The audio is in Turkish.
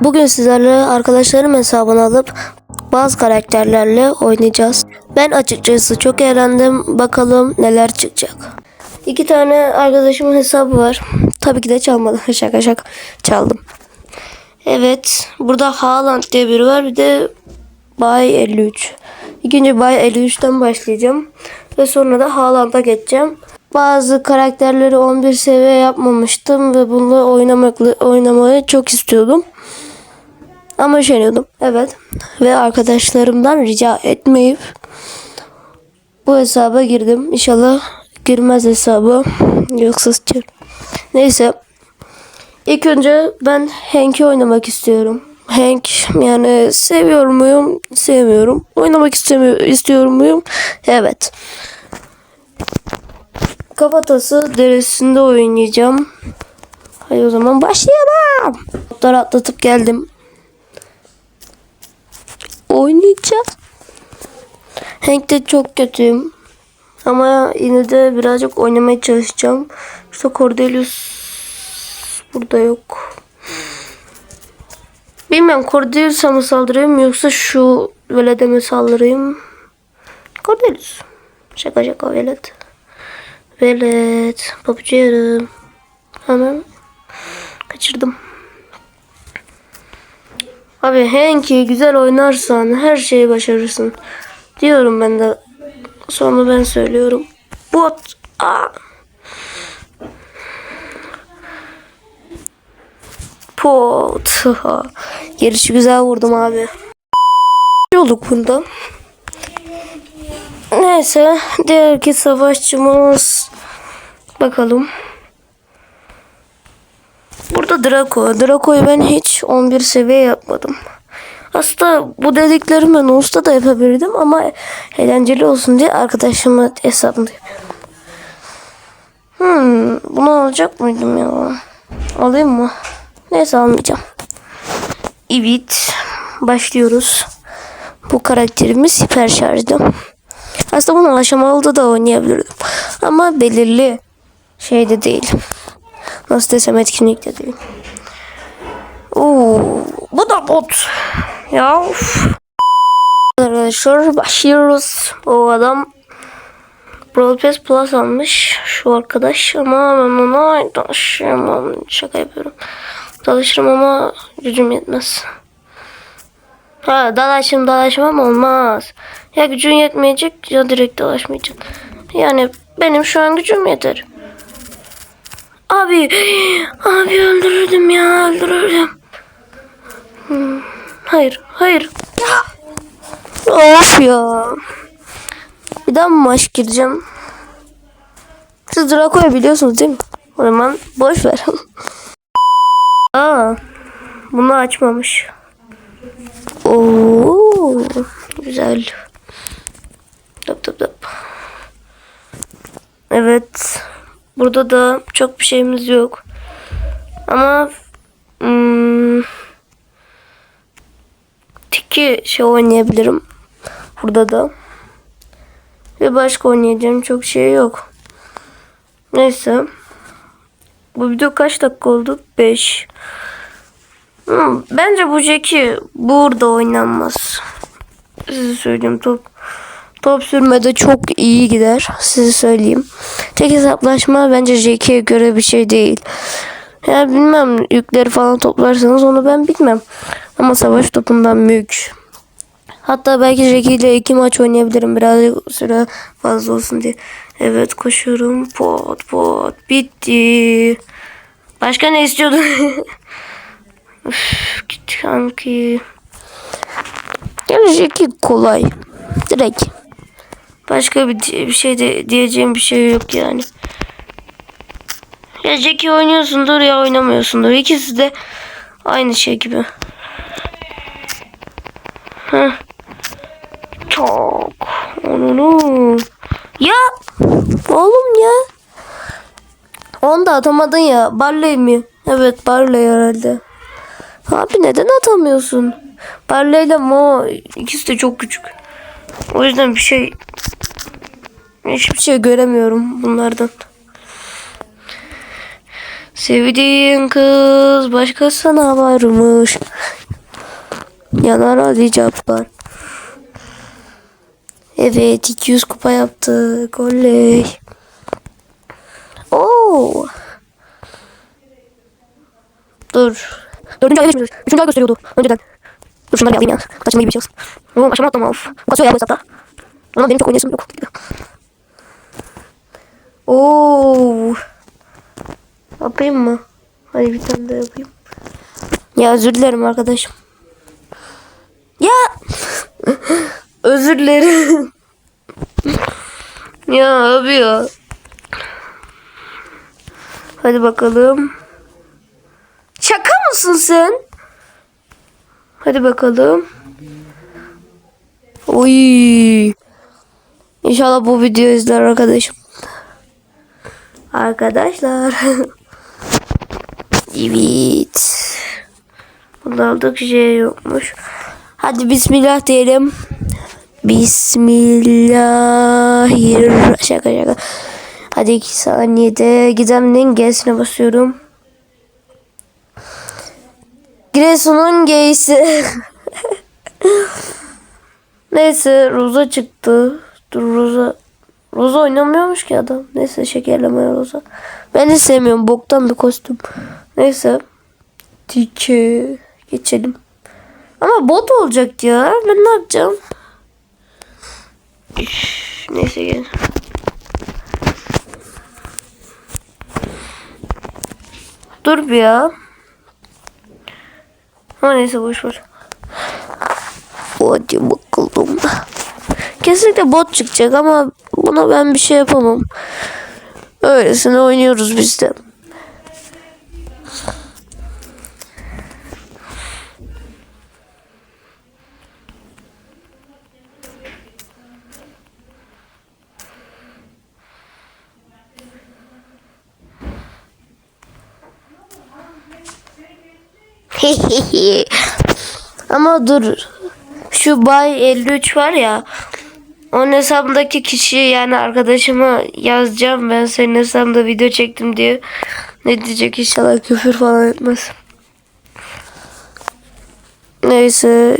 Bugün sizlerle arkadaşlarım hesabını alıp bazı karakterlerle oynayacağız. Ben açıkçası çok eğlendim. Bakalım neler çıkacak. İki tane arkadaşımın hesabı var. Tabii ki de çalmadım. şaka şaka çaldım. Evet. Burada Haaland diye biri var. Bir de Bay 53. İlk önce Bay 53'ten başlayacağım. Ve sonra da Haaland'a geçeceğim. Bazı karakterleri 11 seviye yapmamıştım ve bununla oynamak, oynamayı çok istiyordum. Ama üşeniyordum. Evet. Ve arkadaşlarımdan rica etmeyip bu hesaba girdim. İnşallah girmez hesabı. Yoksa sıçarım. Neyse. İlk önce ben Hank'i oynamak istiyorum. Hank yani seviyor muyum? Sevmiyorum. Oynamak istemiyor, istiyor muyum? Evet. Kafatası deresinde oynayacağım. Hadi o zaman başlayalım. Notları atlatıp geldim. Oynayacağız. Hank'te çok kötüyüm. Ama yine de birazcık oynamaya çalışacağım. İşte Cordelius burada yok. Bilmem Cordelius'a mı saldırayım yoksa şu velede mi saldırayım? Cordelius. Şaka şaka velet. Velet. Yarım. Hemen kaçırdım. Abi Henki güzel oynarsan her şeyi başarırsın. Diyorum ben de. Sonra ben söylüyorum. Bot. Aa. Pot. Gelişi güzel vurdum abi. olduk bunda. Neyse. Diğer iki savaşçımız. Bakalım. Burada Draco. Draco'yu ben hiç 11 seviye yapmadım. Aslında bu dediklerimi usta da yapabilirdim ama eğlenceli olsun diye arkadaşımın hesabında yapıyorum. Hmm, bunu alacak mıydım ya? Alayım mı? Neyse almayacağım. Evet. Başlıyoruz. Bu karakterimiz hiper şarjda. Aslında bunu aşamalı da oynayabilirdim. Ama belirli şeyde değil. Nasıl desem etkinlikte değil. Oo, bu da bot. Ya of. Arkadaşlar başlıyoruz. O adam Brawl Plus almış şu arkadaş ama ben ona danışamam. Şaka yapıyorum. Dalaşırım ama gücüm yetmez. Ha dalaşım dalaşmam olmaz. Ya gücün yetmeyecek ya direkt dalaşmayacak. Yani benim şu an gücüm yeter. Abi, abi öldürürdüm ya öldürürdüm. Hmm, hayır, hayır. Of ya. Bir daha mı maç gireceğim? Siz Draco'yu biliyorsunuz değil mi? O zaman boş ver. Aa, bunu açmamış. Oo, güzel. Burada da çok bir şeyimiz yok. Ama hmm, tiki şey oynayabilirim. Burada da. Ve başka oynayacağım çok şey yok. Neyse. Bu video kaç dakika oldu? 5. Hmm, bence bu Jackie burada oynanmaz. Size söyleyeyim top. Top sürmede çok iyi gider. Size söyleyeyim. Tek hesaplaşma bence Jackie'ye göre bir şey değil. Ya bilmem yükleri falan toplarsanız onu ben bilmem. Ama savaş topundan mülk. Hatta belki Jackie ile iki maç oynayabilirim. Biraz süre fazla olsun diye. Evet koşuyorum. Pot pot. Bitti. Başka ne istiyordun? Üf, git kanki. Yani Jackie kolay. Direkt. Başka bir, bir şey de diyeceğim bir şey yok yani. Ya Jackie oynuyorsundur ya oynamıyorsundur. İkisi de aynı şey gibi. Heh. Çok. Onu. Ya. Oğlum ya. Onu da atamadın ya. Barley mi? Evet Barley herhalde. Abi neden atamıyorsun? Barley ile Mo ikisi de çok küçük. O yüzden bir şey hiçbir şey göremiyorum bunlardan. Sevdiğin kız başkasına varmış. Yanar Ali Cabbar. Evet 200 kupa yaptık. Oley. Oo. Dur. Dördüncü ay geçmiyoruz. Üçüncü ay gösteriyordu. Önceden. Dur şunları bir alayım ya. Kaçınmayı bir şey olsun. Oğlum aşama atlama of. Kasıyor ya bu hesapta. Ama benim çok oynayasım yok. Oo. Yapayım mı? Hadi bir tane daha yapayım. Ya özür dilerim arkadaşım. Ya. özür dilerim. ya abi ya. Hadi bakalım. Şaka mısın sen? Hadi bakalım. Oy. İnşallah bu videoyu izler arkadaşım. Arkadaşlar. evet. Bunlarda şey yokmuş. Hadi bismillah diyelim. Bismillahirrahmanirrahim. Şaka şaka. Hadi iki saniyede gizeminin G'sine basıyorum. Giresun'un G'si. Neyse Roza çıktı. Dur Roza. Roza oynamıyormuş ki adam. Neyse şekerleme Roza. Ben de sevmiyorum. Boktan bir kostüm. Neyse. Tike. Geçelim. Ama bot olacak ya. Ben ne yapacağım? Neyse gel. Dur bir ya. Ha neyse boş ver. Hadi bakalım. Kesinlikle bot çıkacak ama buna ben bir şey yapamam. Öylesine oynuyoruz biz de. Ama dur. Şu Bay 53 var ya. Onun hesabındaki kişi yani arkadaşıma yazacağım. Ben senin hesabında video çektim diye. Ne diyecek inşallah küfür falan etmez. Neyse